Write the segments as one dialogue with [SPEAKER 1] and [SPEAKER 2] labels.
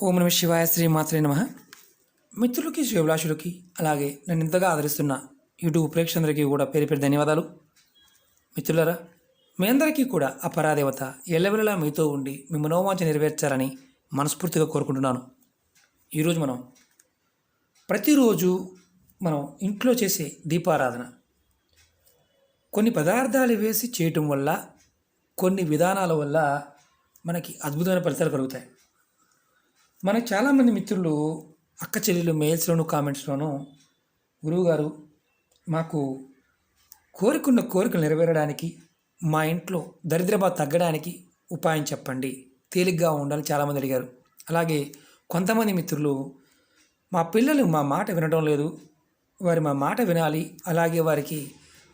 [SPEAKER 1] ఓం నమ శివాయ శ్రీ మాత్రే నమ. మిత్రులకి శివభిలాషులకి అలాగే నన్ను ఇంతగా ఆదరిస్తున్న యూట్యూబ్ ప్రేక్షకులందరికీ కూడా పేరు పేరు ధన్యవాదాలు. మిత్రులరా మీ అందరికీ కూడా అపరాదేవత ఎల్లవెల్లలా మీతో ఉండి మీ మనోవాంఛ నెరవేర్చాలని మనస్ఫూర్తిగా కోరుకుంటున్నాను. ఈరోజు మనం ప్రతిరోజు మనం ఇంట్లో చేసే దీపారాధన. కొన్ని పదార్థాలు వేసి చేయటం వల్ల కొన్ని విధానాల వల్ల మనకి అద్భుతమైన ఫలితాలు కలుగుతాయి. మనకు చాలామంది మిత్రులు అక్క చెల్లెలు మెయిల్స్లోను కామెంట్స్లోను గురువుగారు మాకు కోరికున్న కోరికలు నెరవేరడానికి మా ఇంట్లో దరిద్రబాధ తగ్గడానికి ఉపాయం చెప్పండి. తేలిగ్గా ఉండాలని చాలామంది అడిగారు. అలాగే కొంతమంది మిత్రులు మా పిల్లలు మా మాట వినడం లేదు. వారి మా మాట వినాలి. అలాగే వారికి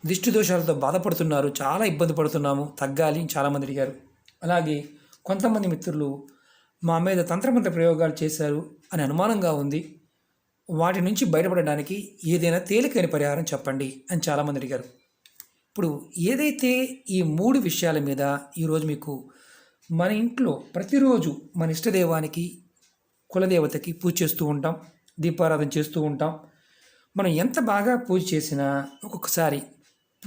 [SPEAKER 1] దిష్టి దోషాలతో బాధపడుతున్నారు. చాలా ఇబ్బంది పడుతున్నాము. తగ్గాలి చాలామంది అడిగారు. అలాగే కొంతమంది మిత్రులు మా మీద తంత్రమంత్ర ప్రయోగాలు చేశారు అని అనుమానంగా ఉంది. వాటి నుంచి బయటపడడానికి ఏదైనా తేలికైన పరిహారం చెప్పండి అని చాలామంది అడిగారు. ఇప్పుడు ఏదైతే ఈ మూడు విషయాల మీద ఈరోజు మీకు మన ఇంట్లో ప్రతిరోజు మన ఇష్టదైవానికి కులదేవతకి పూజ చేస్తూ ఉంటాం దీపారాధన చేస్తూ ఉంటాం. మనం ఎంత బాగా పూజ చేసినా ఒక్కొక్కసారి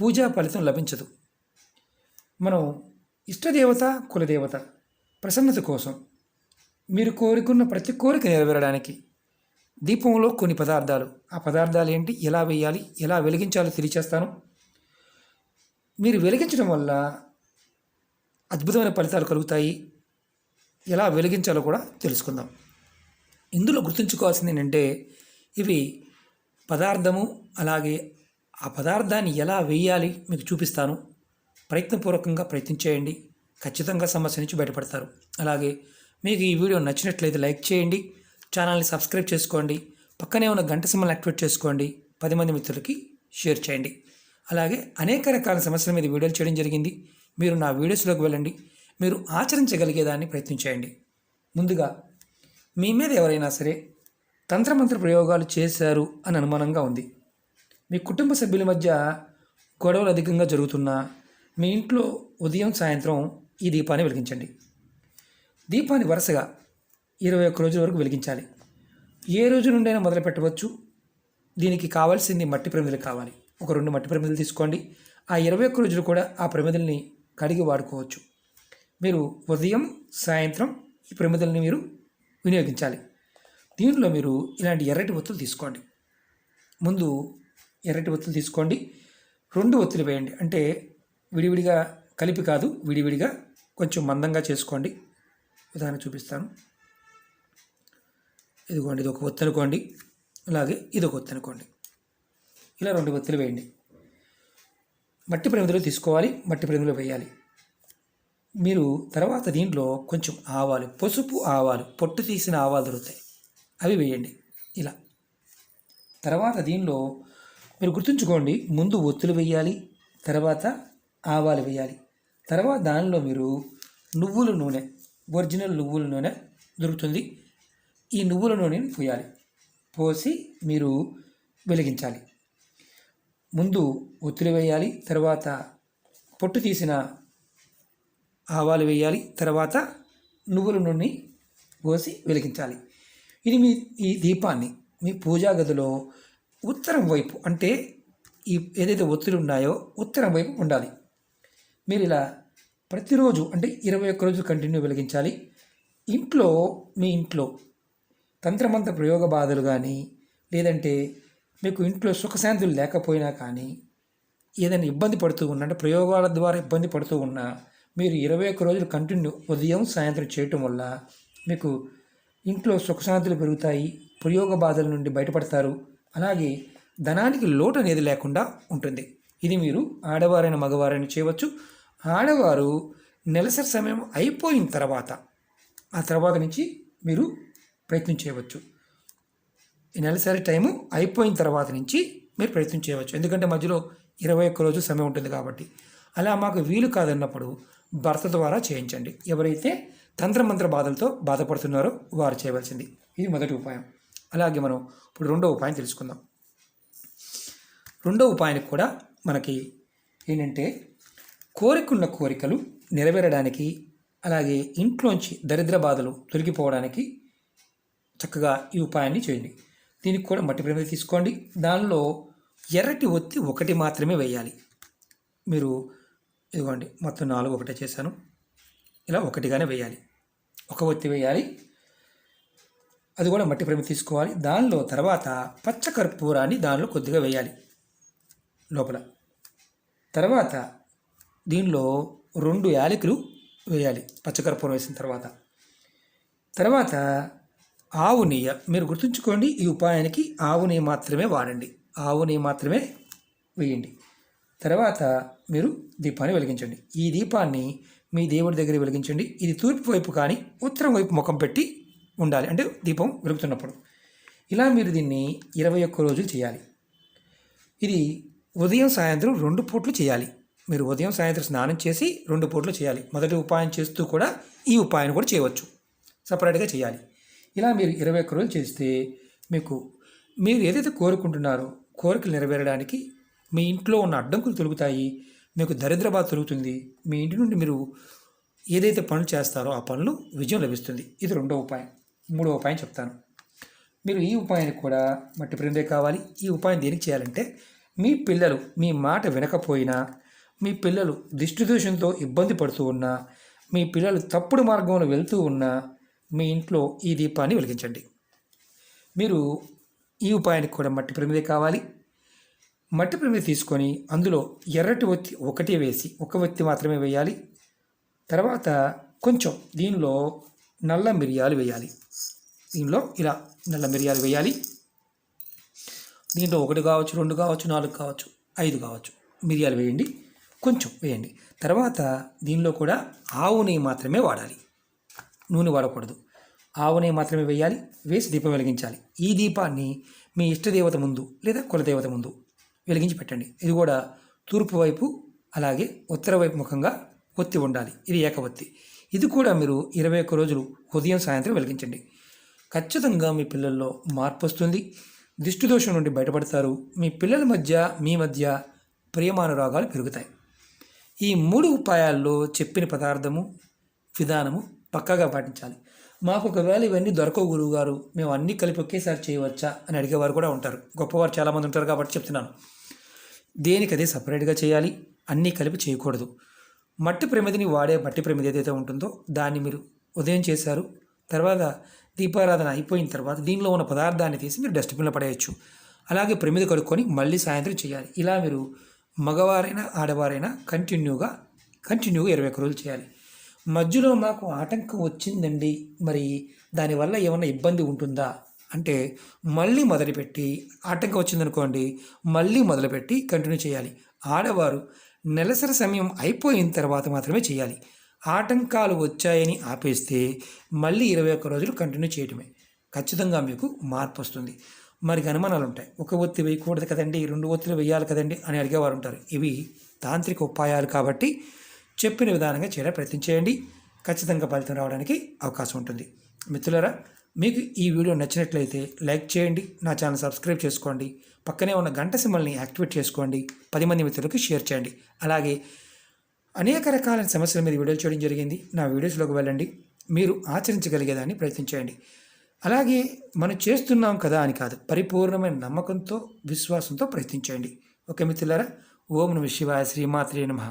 [SPEAKER 1] పూజా ఫలితం లభించదు. మనం ఇష్టదేవత కులదేవత ప్రసన్నత కోసం మీరు కోరుకున్న ప్రతి కోరిక నెరవేరడానికి దీపంలో కొన్ని పదార్థాలు. ఆ పదార్థాలు ఏంటి? ఎలా వేయాలి? ఎలా వెలిగించాలో తెలియచేస్తాను. మీరు వెలిగించడం వల్ల అద్భుతమైన ఫలితాలు కలుగుతాయి. ఎలా వెలిగించాలో కూడా తెలుసుకుందాం. ఇందులో గుర్తుంచుకోవాల్సింది ఏంటంటే ఇవి పదార్థము అలాగే ఆ పదార్థాన్ని ఎలా వేయాలి మీకు చూపిస్తాను. ప్రయత్నపూర్వకంగా ప్రయత్నించేయండి. ఖచ్చితంగా సమస్య నుంచి బయటపడతారు. అలాగే మీకు ఈ వీడియో నచ్చినట్లయితే లైక్ చేయండి ఛానల్ని సబ్స్క్రైబ్ చేసుకోండి పక్కనే ఉన్న గంట సింబల్ని యాక్టివేట్ చేసుకోండి పది మంది మిత్రులకి షేర్ చేయండి. అలాగే అనేక రకాల సమస్యల మీద వీడియోలు చేయడం జరిగింది. మీరు నా వీడియోస్లోకి వెళ్ళండి. మీరు ఆచరించగలిగేదాన్ని ప్రయత్నించేయండి ముందుగా మీ మీద ఎవరైనా సరే తంత్రమంత్ర ప్రయోగాలు చేశారు అని అనుమానంగా ఉంది. మీ కుటుంబ సభ్యుల మధ్య గొడవలు అధికంగా జరుగుతున్నా మీ ఇంట్లో ఉదయం సాయంత్రం ఈ దీపాన్ని వెలిగించండి. దీపాన్ని వరుసగా ఇరవై ఒక్క రోజుల వరకు వెలిగించాలి. ఏ రోజు నుండైనా మొదలు పెట్టవచ్చు. దీనికి కావాల్సింది మట్టి ప్రమిదలు కావాలి. ఒక రెండు మట్టి ప్రమిదలు తీసుకోండి. ఆ ఇరవై ఒక్క రోజులు కూడా ఆ ప్రమిదల్ని కడిగి వాడుకోవచ్చు. మీరు ఉదయం సాయంత్రం ఈ ప్రమిదల్ని మీరు వినియోగించాలి. దీనిలో మీరు ఇలాంటి ఎర్రటి ఒత్తులు తీసుకోండి. ముందు ఎర్రటి ఒత్తులు తీసుకోండి. రెండు ఒత్తులు వేయండి. అంటే విడివిడిగా కలిపి కాదు విడివిడిగా కొంచెం మందంగా చేసుకోండి. ఉదాహరణ చూపిస్తాను. ఇదిగోండి ఇది ఒక ఒత్తి అనుకోండి అలాగే ఇది ఒక ఒత్తి అనుకోండి ఇలా రెండు ఒత్తులు వేయండి. మట్టి ప్రమిదలు తీసుకోవాలి మట్టి ప్రమిదలు వేయాలి. మీరు తర్వాత దీంట్లో కొంచెం ఆవాలు పసుపు ఆవాలు పొట్టు తీసిన ఆవాలు దొరుకుతాయి. అవి వేయండి. ఇలా. తర్వాత దీనిలో మీరు గుర్తుంచుకోండి ముందు ఒత్తులు వేయాలి తర్వాత ఆవాలు వేయాలి. తర్వాత దానిలో మీరు నువ్వుల నూనె ఒరిజినల్ నువ్వుల నూనె దొరుకుతుంది. ఈ నువ్వుల నూనెని పోయాలి. పోసి మీరు వెలిగించాలి. ముందు ఒత్తిడి వేయాలి. తర్వాత పొట్టు తీసిన ఆవాలు వేయాలి. తర్వాత నువ్వుల నూనె పోసి వెలిగించాలి. ఇది మీ ఈ దీపాన్ని మీ పూజా గదిలో ఉత్తరం వైపు అంటే ఈ ఏదైతే ఒత్తిడి ఉన్నాయో ఉత్తరం వైపు ఉండాలి. మీరు ఇలా ప్రతిరోజు అంటే ఇరవై ఒక్క రోజు కంటిన్యూ వెలిగించాలి. ఇంట్లో మీ ఇంట్లో తంత్రమంత్ర ప్రయోగ బాధలు కానీ లేదంటే మీకు ఇంట్లో సుఖశాంతులు లేకపోయినా కానీ ఏదైనా ఇబ్బంది పడుతూ ఉన్నా అంటే ప్రయోగాల ద్వారా ఇబ్బంది పడుతూ ఉన్నా మీరు ఇరవై ఒక్క రోజులు కంటిన్యూ ఉదయం సాయంత్రం చేయటం వల్ల మీకు ఇంట్లో సుఖశాంతులు పెరుగుతాయి ప్రయోగ బాధల నుండి బయటపడతారు. అలాగే ధనానికి లోటు అనేది లేకుండా ఉంటుంది. ఇది మీరు ఆడవారైన మగవారైన చేయవచ్చు. ఆడవారు నెలసరి సమయం అయిపోయిన తర్వాత ఆ తర్వాత నుంచి మీరు ప్రయత్నం చేయవచ్చు. ఈ నెలసరి టైము అయిపోయిన తర్వాత నుంచి మీరు ప్రయత్నం చేయవచ్చు. ఎందుకంటే మధ్యలో ఇరవై ఒక్క రోజు సమయం ఉంటుంది కాబట్టి. అలా మాకు వీలు కాదన్నప్పుడు భర్త ద్వారా చేయించండి. ఎవరైతే తంత్రమంత్ర బాధలతో బాధపడుతున్నారో వారు చేయవలసింది. ఇది మొదటి ఉపాయం. అలాగే మనం ఇప్పుడు రెండో ఉపాయం తెలుసుకుందాం. రెండో ఉపాయానికి కూడా మనకి ఏంటంటే కోరికున్న కోరికలు నెరవేరడానికి అలాగే ఇంట్లోంచి దరిద్ర బాధలు తొలగిపోవడానికి చక్కగా ఈ ఉపాయాన్ని చేయండి. దీనికి కూడా మట్టి ప్రమిద తీసుకోండి. దానిలో ఎర్రటి ఒత్తి ఒకటి మాత్రమే వేయాలి. మీరు ఇదిగోండి మొత్తం నాలుగు ఒకటే చేశాను. ఇలా ఒకటిగానే వేయాలి. ఒక ఒత్తి వేయాలి. అది కూడా మట్టి ప్రమిద తీసుకోవాలి. దానిలో తర్వాత పచ్చ కర్పూరాన్ని దానిలో కొద్దిగా వేయాలి లోపల. తర్వాత దీనిలో రెండు యాలకులు వేయాలి పచ్చకర్పూరం వేసిన తర్వాత. తర్వాత ఆవు నెయ్య. మీరు గుర్తుంచుకోండి ఈ ఉపాయానికి ఆవు నెయ్యి మాత్రమే వాడండి. ఆవు నెయ్యి మాత్రమే వేయండి. తర్వాత మీరు దీపాన్ని వెలిగించండి. ఈ దీపాన్ని మీ దేవుడి దగ్గర వెలిగించండి. ఇది తూర్పు వైపు కానీ ఉత్తరం వైపు ముఖం పెట్టి ఉండాలి. అంటే దీపం వెలుగుతున్నప్పుడు. ఇలా మీరు దీన్ని ఇరవై ఒక్క రోజులు చేయాలి. ఇది ఉదయం సాయంత్రం రెండు పూట్లు చేయాలి. మీరు ఉదయం సాయంత్రం స్నానం చేసి రెండు పూట్లు చేయాలి. మొదటి ఉపాయం చేస్తూ కూడా ఈ ఉపాయాన్ని కూడా చేయవచ్చు. సపరేట్గా చేయాలి. ఇలా మీరు ఇరవై ఒక్క రోజులు చేస్తే మీకు మీరు ఏదైతే కోరుకుంటున్నారో కోరికలు నెరవేరడానికి మీ ఇంట్లో ఉన్న అడ్డంకులు తొలుగుతాయి. మీకు దరిద్రబాధ తొలుగుతుంది. మీ ఇంటి నుండి మీరు ఏదైతే పనులు చేస్తారో ఆ పనులు విజయం లభిస్తుంది. ఇది రెండో ఉపాయం. మూడో ఉపాయం చెప్తాను. మీరు ఈ ఉపాయానికి కూడా మట్టి ప్రిందే కావాలి. ఈ ఉపాయం దేనికి చేయాలంటే మీ పిల్లలు మీ మాట వినకపోయినా మీ పిల్లలు దిష్టి దోషంతో ఇబ్బంది పడుతూ ఉన్నా మీ పిల్లలు తప్పుడు మార్గంలో వెళ్తూ ఉన్నా మీ ఇంట్లో ఈ దీపాన్ని వెలిగించండి. మీరు ఈ ఉపాయానికి కూడా మట్టి ప్రమిదే కావాలి. మట్టి ప్రమిద తీసుకొని అందులో ఎర్రటి ఒత్తి ఒకటే వేసి ఒక ఒత్తి మాత్రమే వేయాలి. తర్వాత కొంచెం దీనిలో నల్ల మిరియాలు వేయాలి. దీనిలో ఇలా నల్ల మిరియాలు వేయాలి. దీంట్లో ఒకటి కావచ్చు రెండు కావచ్చు నాలుగు కావచ్చు ఐదు కావచ్చు మిరియాలు వేయండి. కొంచెం వేయండి. తర్వాత దీనిలో కూడా ఆవు నెయ్యి మాత్రమే వాడాలి. నూనె వాడకూడదు. ఆవు నెయ్యి మాత్రమే వేయాలి. వేసి దీపం వెలిగించాలి. ఈ దీపాన్ని మీ ఇష్టదేవత ముందు లేదా కులదేవత ముందు వెలిగించి పెట్టండి. ఇది కూడా తూర్పు వైపు అలాగే ఉత్తర వైపు ముఖంగా ఒత్తి ఉండాలి. ఇది ఏకవత్తి ఇది కూడా మీరు ఇరవై ఒక్క రోజులు ఉదయం సాయంత్రం వెలిగించండి. ఖచ్చితంగా మీ పిల్లల్లో మార్పు వస్తుంది. దిష్టి దోషం నుండి బయటపడతారు. మీ పిల్లల మధ్య మీ మధ్య ప్రేమానురాగాలు పెరుగుతాయి. ఈ మూడు ఉపాయాల్లో చెప్పిన పదార్థము విధానము పక్కాగా పాటించాలి. మాకు ఒకవేళ ఇవన్నీ దొరకవు గురువు గారు మేము అన్నీ కలిపి ఒకేసారి చేయవచ్చా అని అడిగేవారు కూడా ఉంటారు. గొప్పవారు చాలామంది ఉంటారు కాబట్టి చెప్తున్నాను. దేనికి అదే సపరేట్గా చేయాలి? అన్నీ కలిపి చేయకూడదు. మట్టి ప్రమిదిని వాడే మట్టి ప్రమిది ఏదైతే ఉంటుందో దాన్ని మీరు ఉదయం చేశారు తర్వాత దీపారాధన అయిపోయిన తర్వాత దీనిలో ఉన్న పదార్థాన్ని తీసి మీరు డస్ట్బిన్లో పడేయచ్చు. అలాగే ప్రమిది కడుక్కొని మళ్ళీ సాయంత్రం చేయాలి. ఇలా మీరు మగవారైనా ఆడవారైనా కంటిన్యూగా కంటిన్యూగా ఇరవై ఒక్క రోజులు చేయాలి. మధ్యలో మాకు ఆటంకం వచ్చిందండి. మరి దానివల్ల ఏమైనా ఇబ్బంది ఉంటుందా? అంటే మళ్ళీ మొదలుపెట్టి ఆటంకం వచ్చిందనుకోండి మళ్ళీ మొదలుపెట్టి కంటిన్యూ చేయాలి. ఆడవారు నెలసరి సమయం అయిపోయిన తర్వాత మాత్రమే చేయాలి. ఆటంకాలు వచ్చాయని ఆపేస్తే మళ్ళీ ఇరవై ఒక్క రోజులు కంటిన్యూ చేయటమే. ఖచ్చితంగా మీకు మార్పు వస్తుంది. మరి అనుమానాలు ఉంటాయి. ఒక ఒత్తి వేయకూడదు కదండి రెండు ఒత్తిలు వేయాలి కదండి అని అడిగేవారు ఉంటారు. ఇవి తాంత్రిక ఉపాయాలు కాబట్టి చెప్పిన విధానంగా చేయడం ప్రయత్నం చేయండి. ఖచ్చితంగా ఫలితం రావడానికి అవకాశం ఉంటుంది. మిత్రులరా మీకు ఈ వీడియో నచ్చినట్లయితే లైక్ చేయండి నా ఛానల్ సబ్స్క్రైబ్ చేసుకోండి పక్కనే ఉన్న గంట సింబల్ని యాక్టివేట్ చేసుకోండి పది మంది మిత్రులకు షేర్ చేయండి. అలాగే అనేక రకాలైన సమస్యల మీద వీడియోలు చేయడం జరిగింది. నా వీడియోస్లోకి వెళ్ళండి. మీరు ఆచరించగలిగేదాన్ని ప్రయత్నించండి అలాగే మనం చేస్తున్నాం కదా అని కాదు పరిపూర్ణమైన నమ్మకంతో విశ్వాసంతో ప్రయత్నించండి. ఓకే మిత్రులారా ఓం నమ శివాయ శ్రీమాత్రే నమః.